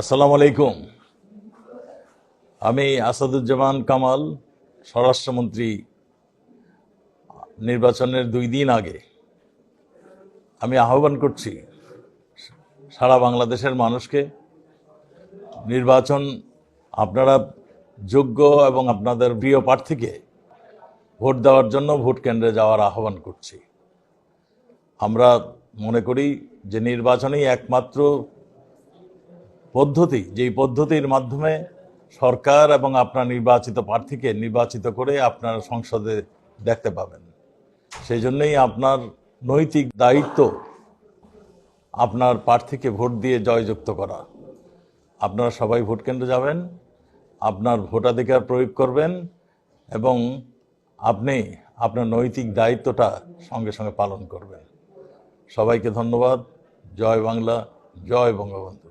আসসালামু আলাইকুম। আমি আসাদুজ্জামান কামাল, স্বরাষ্ট্রমন্ত্রী। নির্বাচনের দুই দিন আগে আমি আহ্বান করছি সারা বাংলাদেশের মানুষকে, নির্বাচন আপনারা যোগ্য এবং আপনাদের প্রিয় প্রার্থীকে ভোট দেওয়ার জন্য ভোট কেন্দ্রে যাওয়ার আহ্বান করছি। আমরা মনে করি যে নির্বাচনই একমাত্র পদ্ধতি, যেই পদ্ধতির মাধ্যমে সরকার এবং আপনার নির্বাচিত প্রার্থীকে নির্বাচিত করে আপনার সংসদে দেখতে পাবেন। সেই জন্যই আপনার নৈতিক দায়িত্ব আপনার প্রার্থীকে ভোট দিয়ে জয়যুক্ত করা। আপনারা সবাই ভোট কেন্দ্রে যাবেন, আপনার ভোটাধিকার প্রয়োগ করবেন এবং আপনি আপনার নৈতিক দায়িত্বটা সঙ্গে সঙ্গে পালন করবেন। সবাইকে ধন্যবাদ। জয় বাংলা, জয় বঙ্গবন্ধু।